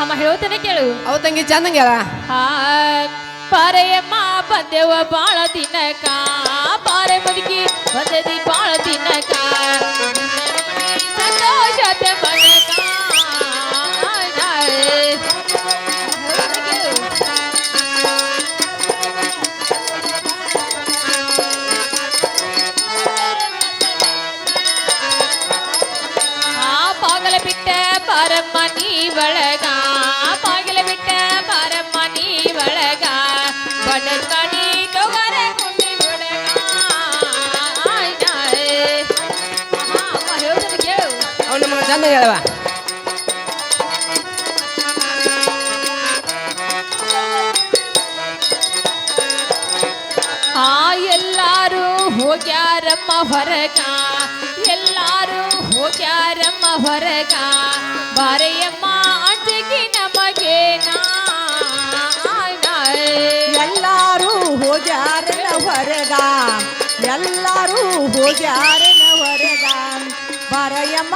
ಅಮ್ಮ ಹೇಳ್ತೇನೆ ಕೇಳು. ಅವ ತಂಗಿ ಚಂದಂಗೆ ಹೇಳ ಆ ಪಾರೆಯಮ್ಮ ಬಂದೆವ ಬಾಳ ದಿನಕ ಪಾರೆ ಮುದುಕಿ ಬಂದದಿ ಬಾಳ ದಿನಕ ಹೇಳವ ಆ ಎಲ್ಲಾರು ಹೋಗ್ಯಾರಮ್ಮ ಹೊರಗ. ಎಲ್ಲಾರು ಹೋಗ್ಯಾರಮ್ಮ ಹೊರಗ. ಬಾರೆಯಮ್ಮ ನಮಗೇನಾ ಆಯ್ ನಾಯ್. ಎಲ್ಲಾರು ಹೋಗ್ಯಾರನ ಹೊರಗ. ಎಲ್ಲಾರು ಹೋಗ್ಯಾರನ ಹೊರಗ. ಬರಯಮ್ಮ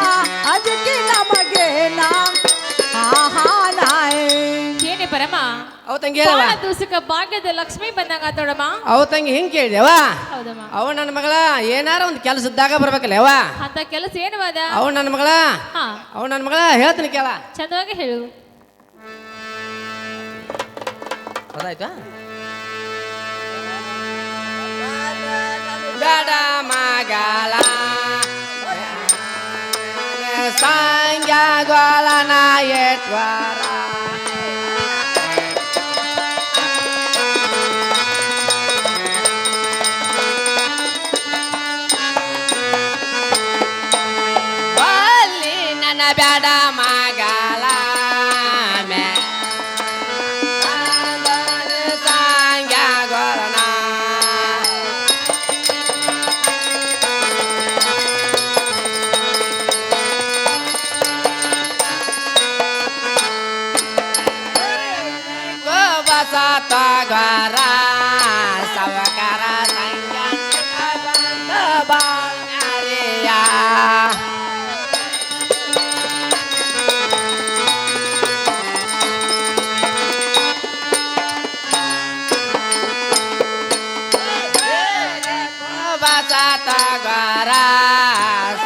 ಏನೇ ಅವ ತಂಗಿ ಹೇಳವ ಬಾಳ ದಿವ್ಸಕ್ಕ ಭಾಗ್ಯದ ಲಕ್ಷ್ಮಿ ಬಂದಂಗ ಆತೋಡಮ್ಮ ಅವ ತಂಗಿ ಹಿಂಗೆ ಕೇಳಿದೆವ ಹೌದಮ್ಮ. ಅವ ನನ್ನ ಮಗಳ ಏನಾರ ಒಂದು ಇದ್ದಾಗ ಬರ್ಬೇಕಲ್ಲ ಯವ್ವ ಅಂತ ಕೆಲಸ ಏನು ಅದ? ಅವ ನನ್ನ ಮಗಳ? ಹಾ. ಅವ ನನ್ನ ಮಗಳ ಹೇಳ್ತೀನಿ ಕೇಳ. ಚಂದವಾಗಿ ಹೇಳು. ಹೌದಾಯ್ತಾ ಬೇಡ ಮಗಳ ಸಂಗ್ಯ ಗೋಲನ ಎಟ್ವಾರ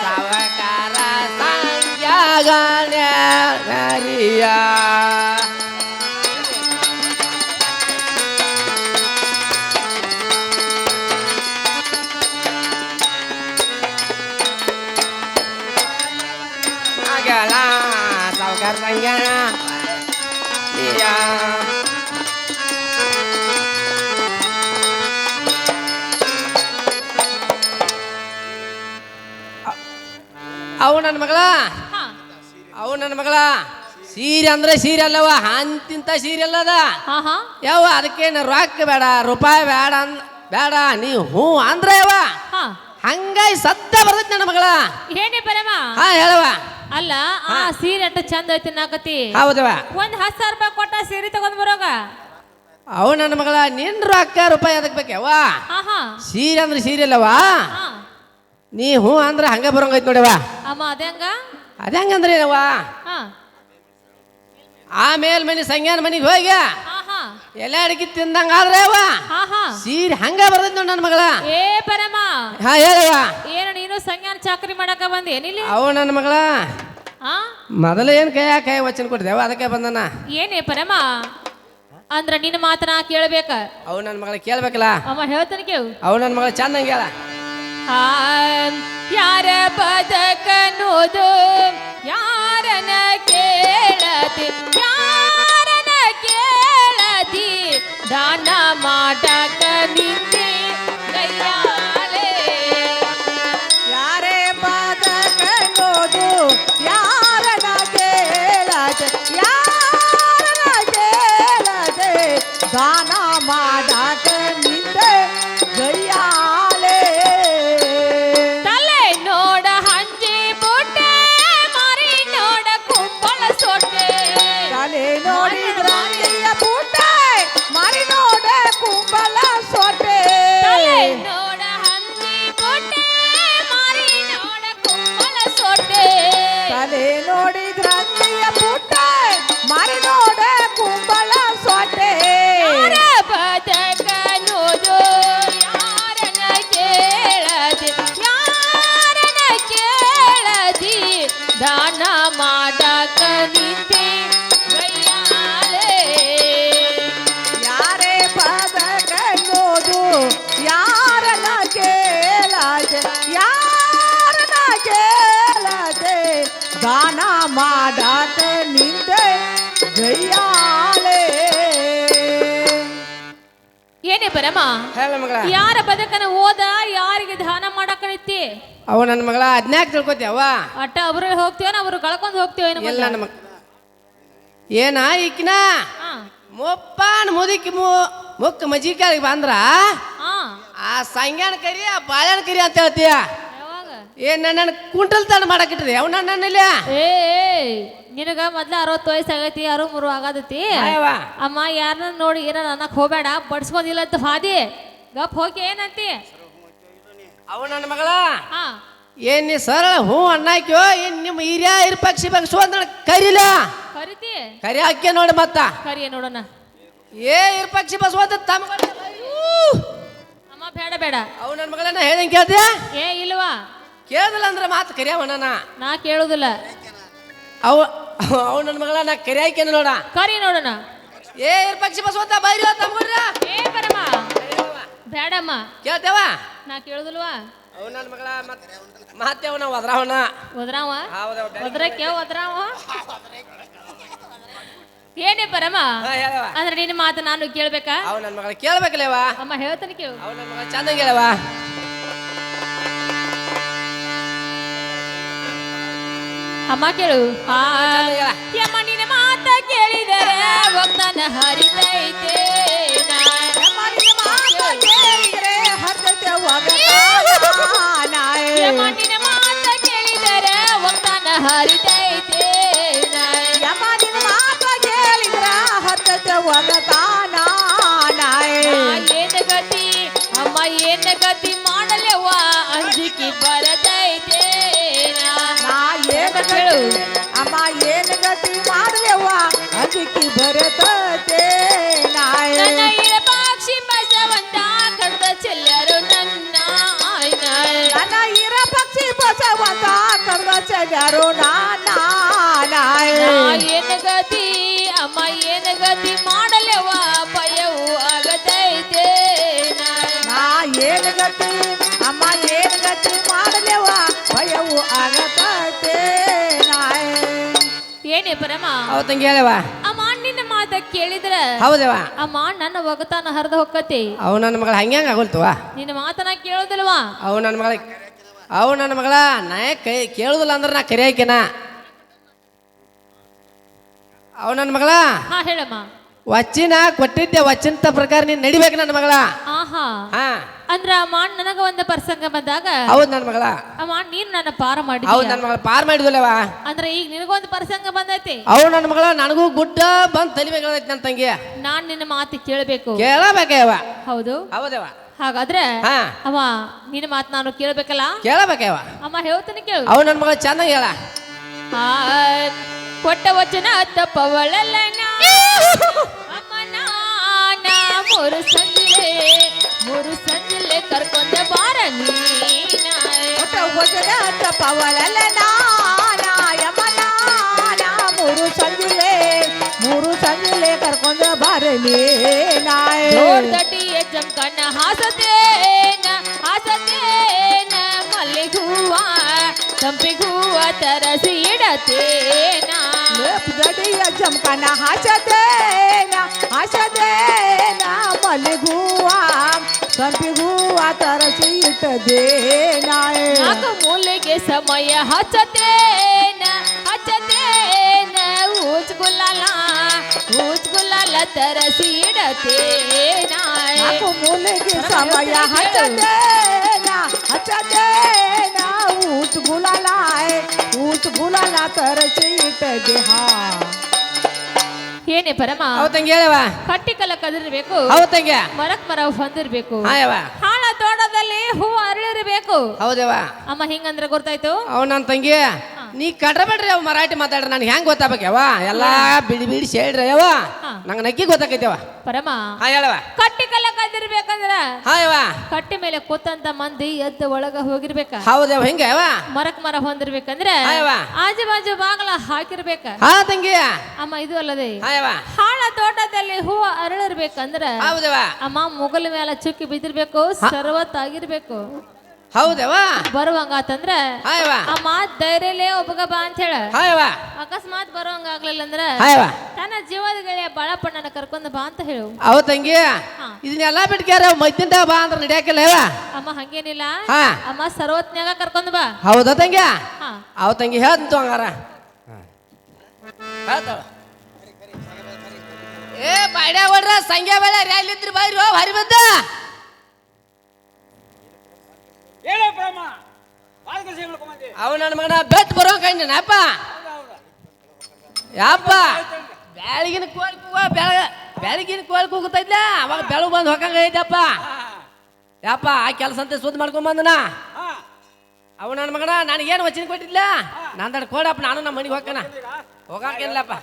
ಸವಕಾರ ಸಂಜ್ಞ ಗಣ್ಯರಿಯ ಅವು ನನ್ನ ಮಗಳ. ಅವು ನನ್ನ ಮಗಳ. ಸೀರೆ ಅಂದ್ರೆ ಸೀರೆ ಅಲ್ಲವ ಅಂತಿಂತ ಸೀರೆ ಅಲ್ಲದ ಯಾವ ಅದಕ್ಕೇನು ರೊಕ್ಕ ಬೇಡ ರೂಪಾಯಿ ಬೇಡ ಬೇಡ ನೀ ಹ್ಞೂ ಅಂದ್ರೆ ಯಾವ ಹಾ. ಹಂಗಾಗಿ ಸತ್ತ ಬರ್ತೈತಿ ನನ್ನ ಮಗಳ. ಏನೇ ಪರಮ. ಹಾ ಹೇಳವ ಅಲ್ಲ ಆ ಸೀರೆ ಅಟ್ಟ ಚಂದ ಐತಿ ನಾಕತಿ ಹೌದವ ಒಂದ್ ಹತ್ತು ಸಾವಿರ ರೂಪಾಯಿ ಕೊಟ್ಟ ಸೀರೆ ತಗೊಂಡ್ ಬರೋಗ? ಅವು ನನ್ನ ಮಗಳ ನಿನ್ ರೊಕ್ಕ ರೂಪಾಯಿ ಅದಕ್ಕೆ ಹಾ ಸೀರೆ ಅಂದ್ರೆ ಸೀರೆ ಅಲ್ಲವಾ ಹಾ. ನೀ ಹ್ಞೂ ಅಂದ್ರೆ ಹಂಗೆ ಬರೋಂಗೈತೆ ನೋಡವ್ವ. ಅಮ್ಮ ಅದಂಗ ಅದ ಹೆಂಗಂದ್ರೆ ಏನವ್ವ? ಹಾ. ಆಮೇಲೆ ಮನೆ ಸಂಜ್ಞಾನ ಮನೆಗೆ ಹೋಗಿ ಹಾ ಹಾ. ಎಲ್ಲ ಅಡಿಗೆ ತಿಂದಂಗ ಆದ್ರೆ ಅವ್ವ. ಹಾ ಹಾ. ಸೀರೆ ಹಂಗ ಬರ್ತೈತಿ ನೋಡಿ ನನ್ನ ಮಗಳ. ಏ ಪರಮ. ಹಾ ಹೇಳವ್ವ. ಏನು ನೀನು ಸಂಜ್ಞಾನ ಚಾಕರಿ ಮಾಡಕ ಬಂದೆ? ಏನಿಲ್ಲ? ಅವ ನನ್ನ ಮಗಳ. ಹಾ ಮೊದಲು ಏನು ಕೈ ಕೈ ವಚನ ಕೊಟ್ಟಿದ್ದೇವ ಅದಕ್ಕೆ ಬಂದನ. ಏನೇ ಪರಮ? ಅಂದ್ರ ನಿನ್ನ ಮಾತನ ಕೇಳ್ಬೇಕ. ಅವ್ ನನ್ನ ಮಗಳ ಕೇಳ್ಬೇಕಲ್ಲ. ಅಮ್ಮ ಹೇಳ್ತಾನೆ ಕೇಳು. ಅವು ನನ್ನ ಮಗಳ ಚಂದಂಗೆ ಹೇಳ. ಯಾರ ಬದಕನೋದು ಯಾರನ ಕೇಳತಿ ದಾನ ಮಾಡಾತ ನಿಂತೆ ಜಯಾಳೆ ಏನೇ ಪರಮ ಹೇಳ ಮಗಳ. ಯಾರ ಬದಕನ ಓದ ಯಾರಿಗೆ ದಾನ ಮಾಡಕ ನಿಂತಿ ಅವ ನನ್ನ ಮಗಳ ಅದ್ನ್ಯಾಕ್ ತಿಳ್ಕೊತಿ ಅವ್ವ? ಅಟ್ಟ ಅವ್ರ ಹೋಗ್ತೀವನ ಅವ್ರು ಕಳ್ಕೊಂಡು ಹೋಗ್ತೀವ ಏನೋ ಎಲ್ಲ ನಮ್ಮ ಏನ ಈಕಿನ? ಹಾ. ಮೊಪ್ಪಾನ್ ಮುದುಕಿ ಮು ಮುಕ್ಕ ಮಜಿಕಾಲಿಗೆ ಬಂದ್ರ? ಹಾ. ಆ ಸಂಗ್ಯಾನ ಕರಿ ಆ ಕರಿಯ ಕರಿ ಅಂತ ಹೇಳ್ತೀಯ? ಏನ್ ನನ್ನ ಕುಂಟಲ್ ತನ ಮಾಡಕ್ಕಿಟ್ರಿ ಅವ್ ಇಲ್ಲ. ಏ ಏ, ನಿನಗ ಮೊದ್ಲ ಅರವತ್ತು ವಯಸ್ಸು ಆಗೈತಿ ಅರು ಮೂರು ಆಗದೈತಿ. ಅಮ್ಮ ಯಾರನ್ನ ನೋಡಿ ಏನ ಅನ್ನಕ್ ಹೋಗ್ಬೇಡ ಬಡ್ಸ್ಕೊಂಡಿಲ್ಲ ಅಂತ ಹಾದಿ ಗಪ್ ಹೋಗಿ ಏನಂತಿ? ಅವ ನನ್ನ ಮಗಳ. ಹಾ. ಏನ್ ನೀ ಸರಳ ಹ್ಞೂ ಅಣ್ಣಾಕ್ಯೋ ಏನ್ ನಿಮ್ಮ ಹಿರಿಯ ಇರ್ ಪಕ್ಷಿ ಬಗ್ಸು ಅಂತ ಕರಿಲ. ಕರಿತಿ? ಕರಿ ಹಾಕ್ಯ ನೋಡಿ ಮತ್ತ. ಕರಿಯ ನೋಡೋಣ. ಏ ಇರ್ ಪಕ್ಷಿ ಅಂತ ತಮ್ಮ ಅಮ್ಮ ಬೇಡ ಬೇಡ. ಅವ ನನ್ನ ಮಗಳನ್ನ ಹೇಳ್ದಂಗೆ ಕೇಳ್ತೀಯ? ಏ ಇಲ್ವಾ ಕೇಳದಿಲ್ಲ ಅಂದ್ರೆ ಮಾತು ಕರಿಯವಣ್ಣ ನಾ ಕೇಳುದಿಲ್ಲ. ಅವ ಅವ್ ನನ್ನ ಮಗಳ ನಾ ಕರಿ ಹಾಕ್ಯನ ನೋಡ. ಕರಿ ನೋಡೋಣ. ಏ ಇರ್ ಪಕ್ಷಿ ಬಸವಂತ ಬೈರಿ ತಮ್ಗುಡ್ರ ಏ ಬರಮ್ಮ ಬೇಡಮ್ಮ ಕೇಳ್ತೇವ? ನಾ ಕೇಳುದಿಲ್ವಾ? ಅವ ನನ್ನ ಮಗಳ ಮತ್ ಮತ್ತೆ ಅವನ ಒದ್ರಾವಣ ಒದ್ರಾವ? ಒದ್ರಕ್ಕೆ ಒದ್ರಾವ? ಏನೇ ಪರಮ. ಅಂದ್ರೆ ನಿನ್ನ ಮಾತು ನಾನು ಕೇಳ್ಬೇಕಾ? ಅವ್ ನನ್ನ ಮಗಳ ಕೇಳ್ಬೇಕಲ್ಲೇವಾ? ಅಮ್ಮ ಹೇಳ್ತಾನೆ ಕೇಳು. ಅವ್ ನನ್ನ ಮಗಳ ಚಂದ ಹೇಳವ ಅಮ್ಮ ಕೇಳು. ಯಮ್ಮ ನಿನ್ನ ಮಾತ ಕೇಳಿದರೆ ಒಬ್ಬನ ಹರಿತೈತೆ ನಾ. ಯಮನಿನ ಮಾತ ಕೇಳಿದರೆ ಹತ್ತತೆ ಒಗತಾನ. ಯಮ್ಮ ನಿನ್ನ ಮಾತ ಕೇಳಿದರೆ ಒಬ್ಬನ ಹರಿತೈತೆ ನಾ. ಯಮನಿನ ಮಾತ ಕೇಳಿದ್ರ ಹತ್ತತೆ ಒಗತಾನ. ಏನ ಗತಿ ಅಮ್ಮ ಏನ ಗತಿ ಮಾಡಲೆವ್ವ ಅಂಜಿಕೆ ಬರತೈತೆ ಏನ್ ಗತಿ ಮಾಡ್ಲೆವ್ವ ಅದಕ್ಕೆ ಬರತತೆ ನಾಯ ನನ್ನ ಇರಪಾಕ್ಷಿ ಬಸವಂತ ಕಡ್ದ ಚೆಲ್ಲರು ನನ್ನ ಆಯ್ನ. ನನ್ನ ಇರ ಪಕ್ಷಿ ಬಸವಂತ ಕರ್ದ ಚಗರು ನಾನ ನಾಯ ನಾ ಏನ ಗತಿ ಅಮ್ಮ ಏನ ಗತಿ ಮಾಡಲೆವ ಏನೇ ಪರಮ. ಅವತ್ತಂಗೆ ಹೇಳವ ಅಮ್ಮ ನಿನ್ನ ಮಾತ ಕೇಳಿದ್ರ ಹೌದವ ಅಮ್ಮ ನನ್ನ ಒಗತಾನ ಹರಿದ ಹೊಕ್ಕತಿ. ಅವ್ ನನ್ನ ಮಗಳ ಹಂಗ್ಯಾಂಗ ಆಗೋಲ್ತವ ನಿನ್ನ ಮಾತನ ಕೇಳೋದಿಲ್ವಾ? ಅವು ನನ್ನ ಮಗಳ ಅವು ನನ್ನ ಮಗಳ ನಾ ಕೈ ಕೇಳುದಿಲ್ಲ ಅಂದ್ರೆ ನಾ ಕರಿ ಹಾಕ್ಯನ ಅವು ನನ್ನ ಮಗಳ ಹಾ ಹೇಳಮ್ಮ. ವಚ್ಚಿನ ಕೊಟ್ಟಿದ್ದೆ ವಚನದ ಪ್ರಕಾರ ನೀನ್ ನಡಿಬೇಕು ನನ್ನ ಮಗಳ. ಆಹಾ. ಹಾ. ಅಂದ್ರ ಮಾಡ್ ನನಗ ಒಂದು ಪ್ರಸಂಗ ಬಂದಾಗ ಹೌದ್ ನನ್ನ ಮಗಳ. ಅಮ್ಮ ನೀನ್ ನನ್ನ ಪಾರ ಹೌದ್ ಮಾಡಿದ್ಯ ನನ್ನ ಮಗಳ ಪಾರ್ ಮಾಡಿದ್ವಲ್ಲವ? ಅಂದ್ರೆ ಈಗ ನಿನಗೊಂದು ಪ್ರಸಂಗ ಬಂದೈತಿ. ಅವ್ ನನ್ನ ಮಗಳ ನನಗೂ ಗುಡ್ಡ ಬಂದ್ ತಲಿಬೇಕೈತಿ ನನ್ನ ತಂಗಿ ನಾನ್ ನಿನ್ನ ಮಾತು ಕೇಳಬೇಕು. ಕೇಳಬೇಕವ ಹೌದು. ಹೌದವ. ಹಾಗಾದ್ರೆ ಅವ ನಿನ್ನ ಮಾತು ನಾನು ಕೇಳಬೇಕಲ್ಲ? ಕೇಳಬೇಕವ ಅಮ್ಮ ಹೇಳ್ತೀನಿ ಕೇಳು. ಅವ್ ನನ್ನ ಮಗಳ ಚಂದ ಹೇಳ. ಆ, ಕೊಟ್ಟ ವಚನ ತಪ್ಪವಳಲ್ಲ ಅಮ್ಮ ನಾನ ಮೂರು ಸಂಜೆ ಮೂರು ಸಂಜೆ ಕರ್ಕೊಂಡ ಬಾರ ನೀನ ಒಟ್ಟ ವಚನ ತಪ್ಪವಳಲ್ಲ ನಾನ ಯಮನಾನ ಮೂರು ಸಂಜಿಲೆ ಮೂರು ಸಂಜಿಲೆ ಕರ್ಕೊಂಡು ಬರಲಿ ನಾಯ ಜೋರ್ ದಟಿಯ ಜಂಕನ ಹಾಸತೇನ ಹಾಸತೇನ ಮಲ್ಲಿಗೆ ಹೂವ ಸಂಪಿಗೆ ಹೂವ ತರಸಿ ಇಡತೇನ ಜಡಿಯ ಜಮಕನ ಹಾಸದೇನ ಹಾಸದೇನ ಮಲ್ಲಿಗೂವ ಸಂಪಿಗೂವ ತರಸಿ ಇಟ್ಟದೇನ ನಾಲ್ಕು ಮೂಲೆಗೆ ಸಮಯ ಹಚ್ಚತೇನ ಹಚ್ಚತೇನ ಊಚ್ ಗುಲಾಲ ಊಚ್ ಗುಲಾಲ ತರಸಿ ಇಡತೇನ ನಾಲ್ಕು ಮೂಲೆಗೆ ಸಮಯ ಹಚ್ಚದೇನ ಹಚ್ಚದೇನ ಊಟ ಗುಲಾಲಾಯ್ ಊಟ ಗುಲಾಲ ತರಸಿ ಇಟ್ಟದೆ ಹಾ ಏನೇ ಪರಮ? ತಂಗಿ ಹೇಳವ ಕಟ್ಟಿ ಕಲ ಕದಿರ್ಬೇಕು. ಅವತ್ತಂಗೆ. ಮರಕ್ ಮರ ಹೊಂದಿರ್ಬೇಕು. ಹಾ ಯವ್ವ ಹಾಳ ತೋಟದಲ್ಲಿ ಹೂ ಅರಳಿರ್ಬೇಕು. ಹೌದವ ಅಮ್ಮ ಹಿಂಗಂದ್ರೆ ಗೊತ್ತಾಯ್ತು? ಅವ್ ನನ್ನ ತಂಗಿ. ನೀ ಕಡ್ರಬೇಡ್ರಿ ಅವ ಮರಾಠಿ ಮಾತಾಡ್ರಿ ನನ್ಗೆ ಹೆಂಗ್ ಗೊತ್ತಾಗ್ಬೇಕವ ಎಲ್ಲಾ ಬಿಡಿ ಬಿಡಿ ಸೇಳ್ರಿ ಅವ ನಂಗೆ ನಕ್ಕಿ ಗೊತ್ತಾಕೈತವ ಪರಮ. ಹಾ ಹೇಳವ ಕಟ್ಟಿ ಕಲ್ಲ ಕದಿರ್ಬೇಕಂದ್ರ ಹಾ ಕಟ್ಟಿ ಮೇಲೆ ಕೂತಂತ ಮಂದಿ ಎದ್ದು ಒಳಗ ಹೋಗಿರ್ಬೇಕ. ಹೌದವ ಹಿಂಗ ಮರಕ್ ಮರ ಹೊಂದಿರ್ಬೇಕಂದ್ರೆ ಹಾ. ಆಜು ಬಾಜು ಬಾಗಲ ಹಾಕಿರ್ಬೇಕ. ಹಾ ತಂಗಿ. ಅಮ್ಮ ಇದು ಅಲ್ಲದೆ. ಹಾ ಹಾಳ ತೋಟದಲ್ಲಿ ಹೂವ ಅರಳಿರ್ಬೇಕಂದ್ರ ಹೌದವ ಅಮ್ಮ ಮುಗಲ್ ಮೇಲೆ ಚುಕ್ಕಿ ಬಿದ್ದಿರ್ಬೇಕು ಸರ್ವತ್ ಆಗಿರ್ಬೇಕು. ಹೌದವ ಬರುವಂಗಾತಂದ್ರ ಹಾಯವ ಆ ಮಾತ್ ಧೈರ್ಯಲೇ ಒಬ್ಬಗ ಬಾ ಅಂತ ಹೇಳ ಹಾಯವ ಅಕಸ್ಮಾತ್ ಬರೋಂಗ ಆಗ್ಲಿಲ್ಲ ಅಂದ್ರ ಹಾಯವ ತನ್ನ ಜೀವದ ಗೆಳೆಯ ಬಾಳಪ್ಪಣ್ಣನ ಕರ್ಕೊಂಡ್ ಬಾ ಅಂತ ಹೇಳು. ಅವ ತಂಗಿ. ಇದನ್ನೆಲ್ಲ ಬಿಟ್ಕ್ಯಾರ ಮದ್ದಿಂದ ಬಾ ಅಂದ್ರೆ ನಡಿಯಾಕಿಲ್ಲ ಅವ ಅಮ್ಮ ಹಂಗೇನಿಲ್ಲ. ಹಾ. ಅಮ್ಮ ಸರ್ವತ್ನ್ಯಾಗ ಕರ್ಕೊಂಡ್ ಬಾ. ಹೌದಾ ತಂಗಿ? ಹಾ. ಅವ ತಂಗಿ ಹೇಳ್ತು ಹಂಗಾರ. ಹೇಳ್ತಾಳ. ಏ ಬಾಡ್ಯಾ ಹೊಡ್ರ ಸಂಖ್ಯಾ ರ್ಯಾಲಿ ರ್ಯಾಲಿದ್ರಿ ಬಾಯ್ರಿ? ಹೋ ಹರಿ ಬದ್ದ ಹೇಳೋ ಬ್ರಹ್ಮ ಅವ ನನ್ನ ಮಗನ ಬೆಟ್ ಬರೋ ಕಂಡಿನಪ್ಪ ಯಪ್ಪ ಬೆಳಗಿನ ಕೋಲ್ ಕೂಗ ಬೆಳಗ ಬೆಳಗಿನ ಕೋಳಿ ಕೂಗುತ್ತೈತ್ಲ? ಅವಾಗ ಬೆಳಗ್ಗೆ ಬಂದು ಹೊಕ್ಕಂಗ ಐತಪ್ಪ. ಯಪ್ಪ ಆ ಕೆಲಸ ಅಂತ ಸುದ್ದಿ ಮಾಡ್ಕೊಂಡ್ ಬಂದನ? ಅವ ನನ್ನ ಮಗನ ನನಗೇನು ವಚನ ಕೊಟ್ಟಿದ್ಲ? ನಂದಡ ಕೊಡಪ್ಪ ನಾನು ನಮ್ಮ ಮನೆಗೆ ಹೋಗ್ಕನ ಹೋಗಂಗಿಲ್ಲಪ್ಪ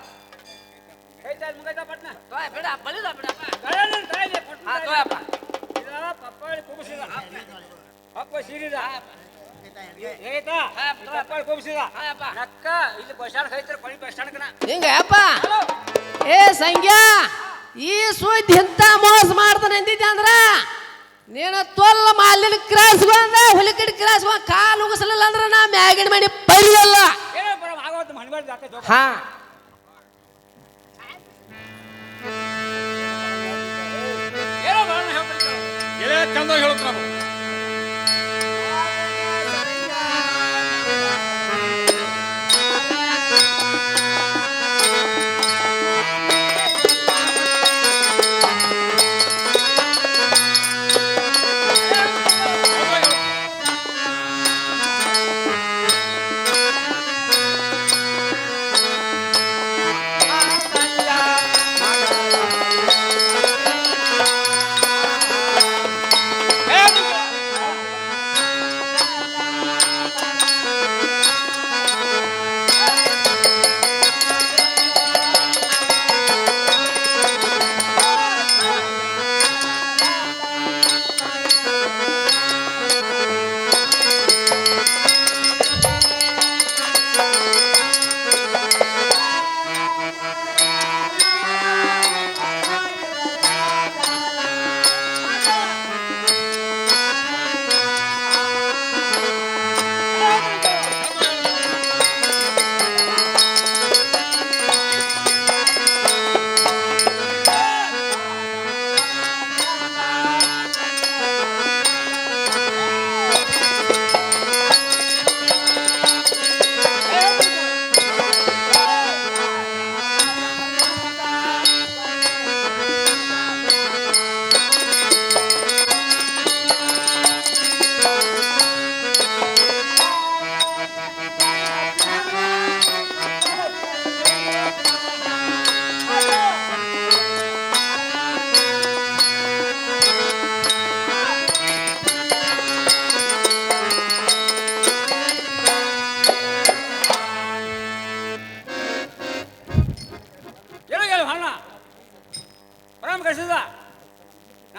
ಕೈತಾ ಮುಗೈತಾ ಪಟ್ನ? ತೋಯ್ ಬಿಡ ಪಪ್ಪ ಸೀರಿದ. ಹಿಂಗ ಯಪ್ಪ. ಏ ಸಂಖ್ಯಾ ಈ ಸುದ್ದಿ ಇಂಥ ಮೋಸ ಮಾಡ್ತಾನೆ ಅಂದಿದ್ದೆ ಅಂದ್ರ? ನೀನು ತೊಲ್ಲ ಮಾಲಿನ ಕ್ರಾಸ್ ಬಂದ ಹುಲಿಕಡಿ ಕ್ರಾಸ್ ಬಂದ ಕಾಲು ಉಗಿಸಲಿಲ್ಲ ಅಂದ್ರೆ ನಾ ಮ್ಯಾಗಿನ ಮನೆ ಬರಿಯಲ್ಲ ಹಾ.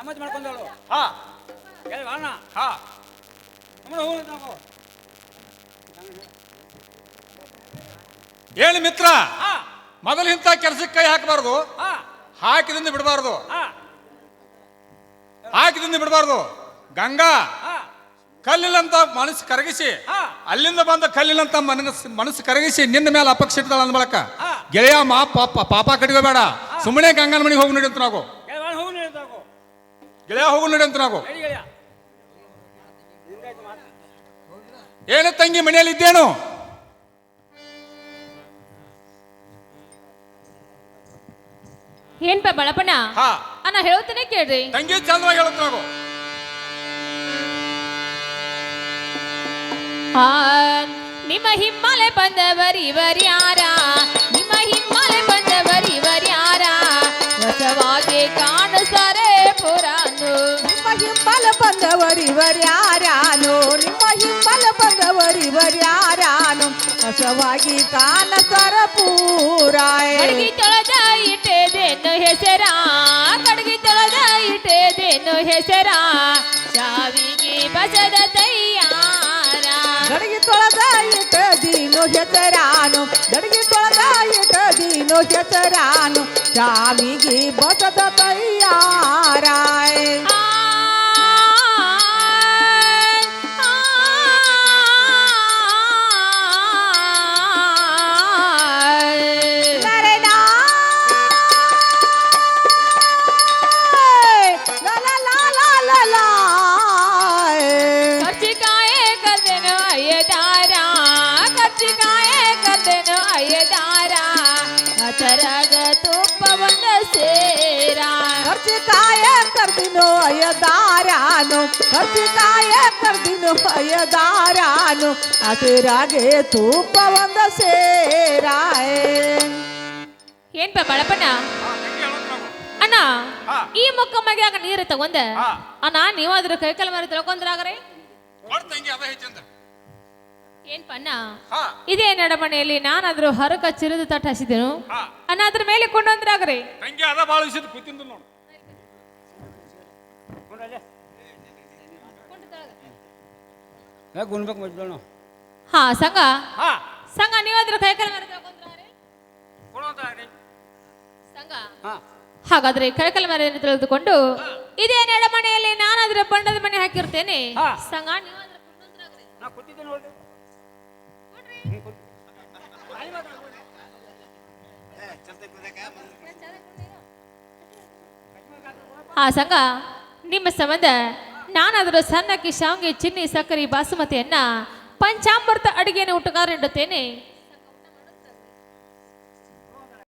ನಮ್ಮದು ಮಾಡ್ಕೊಂಡಳು ಹಾ. ಕೇಳಿ ಹಾ. ಹೇಳಿ ಮಿತ್ರ. ಮೊದಲು ಇಂಥ ಕೆಲಸಕ್ಕೆ ಕೈ ಹಾಕಬಾರ್ದು. ಹಾಕಿದಿಂದ ಬಿಡಬಾರ್ದು. ಹಾಕಿದಿಂದ ಬಿಡಬಾರ್ದು. ಗಂಗಾ. ಕಲ್ಲಿಲ್ಲಂತ ಮನಸ್ಸು ಕರಗಿಸಿ. ಅಲ್ಲಿಂದ ಬಂದ ಕಲ್ಲಿಲ್ಲಂತ ಮನಸ್ಸು ಮನಸ್ಸು ಕರಗಿಸಿ ನಿನ್ನ ಮೇಲೆ ಅಪಕ್ಷ ಇಡ್ತಾಳ ಅಂದ ಬಳಕ. ಹಾ. ಗೆಳೆಯ ಮಾ ಪಾಪ ಪಾಪ ಕಡಿಗೋಬೇಡ ಸುಮ್ಮನೆ ಗಂಗನ ಮನೆಗೆ ಹೋಗಿ ನೋಡಿ ಅಂತ ನಾವು. ಗೆಳೆಯ ಹೋಗು ನಡಿ ಅಂತ ನಾವು. ಏನು ತಂಗಿ ಮನೆಯಲ್ಲಿ ಇದ್ದೇನು? ಏನ್ಪ ಬಳಪಣ ಹಾ. ಅಣ್ಣ ಹೇಳ್ತೇನೆ ಕೇಳ್ರಿ. ತಂಗಿ ಚಂದವಾಗಿ ಹೇಳುತ್ತ ನಾವು. ಆ, ನಿಮ್ಮ ಹಿಮ್ಮಲೆ ಬಂದವರಿವರ್ಯಾರ ನಿಮ್ಮ ಹಿಮ್ಮಲೆ ಬಂದವರಿವರ್ಯಾರ್ಯಾನು ನಿಮ್ಮ ಹಿಂಬಲ ಬಂದವರಿವರ್ಯಾರ್ಯಾನು ಹಸವಾಗಿ ಕಾಣತರ ಪೂರಾಯ ಕಡ್ಗಿ ತೊಳೆದ ಇಟ್ಟೇದೇನು ಹೆಸರ ಕಡಗಿ ತೊಳೆದ ಇಟ್ಟೇದೇನು ಹೆಸರ ಶಾವಿಗೆ ಬಸದ ತಯ್ಯಾರ ಕಡಗಿ ತೊಳೆದ ಇಟ್ಟದೀನು ದೀನು ಹೆಸರಾನು ಕಡಗಿ ತೊಳೆದ ಇಟ್ಟದೀನು ದೀನು ಹೆಸರಾನು ಶಾವಿಗೆ ಬಸದ ತಯ್ಯಾರಾಯ್ ಕರ್ಚಿಕಾಯ ಕರ್ದಿನೋ ಅಯ್ಯದಾರಾನು ದಾರಾನು ಕರ್ದಿನೋ ಅಯ್ಯದಾರಾನು ಹಸಿರಾಗೆ ತೂಪ ಒಂದ ಸೇರಾಯೆ ಏನ್ಪ ಬಳಪಣ್ಣ ಅಣ್ಣ. ಈ ಮುಖ ಮಗ್ಯಾಗ ನೀರು ತಗೊಂಡ. ಅಣ್ಣ ನೀವಾದ್ರ ಕೈಕಲ್ ಮಾರಿ ತಿಳ್ಕೊಂಡ್ರಾಗ್ರೆ? ಏನ್ಪ ಅಣ್ಣ? ಇದೇ ನಡಮಣೆಯಲ್ಲಿ ನಾನಾದ್ರೂ ಹರಕ ಚಿರಿದು ತಟ್ಟ ಹಸಿದೆನು? ಅಣ್ಣ ಅದ್ರ ಮೇಲೆ ಕೊಂಡೊಂದ್ರಾಗ್ರಿ? ತಂಗಿ ಅದ ಭಾಳ ವಿಷಯದ ಕೂತಿಂದ ನೋಡು. ಗುಣ್ಬೇಕು ಮಜ್ಜೋಣ ಹಾ ಸಂಘ. ಹಾ. ಸಂಘ ನೀವಾದ್ರೂ ಕೈಕಲ್ ಮರ ತಿಳ್ಕೊಂಡ್ರಾಗ್ರಿ ಕೊಡೋದ ಸಂಘ. ಹಾ. ಹಾಗಾದ್ರೆ ಕೈಕಲ್ ಮರ ತಿಳಿದುಕೊಂಡು ಇದೇ ನೆಲ ಮನೆಯಲ್ಲಿ ನಾನಾದ್ರೆ ಬಣ್ಣದ ಮನೆ ಹಾಕಿರ್ತೇನೆ? ಹಾ. ಸಂಘ ನೀವಾದ್ರೆ ಮಾತಾಡು. ಸಂಘ. ನಿಮ್ಮ ಸಂಬಂಧ ನಾನಾದರೂ ಸಣ್ಣಕ್ಕೆ ಶಾವಿಗೆ ಚಿನ್ನಿ ಸಕ್ಕರೆ ಬಾಸುಮತಿಯನ್ನ ಪಂಚಾಮೃತ ಅಡಿಗೆಯನ್ನು ಊಟಗಾರ ಇಡುತ್ತೇನೆ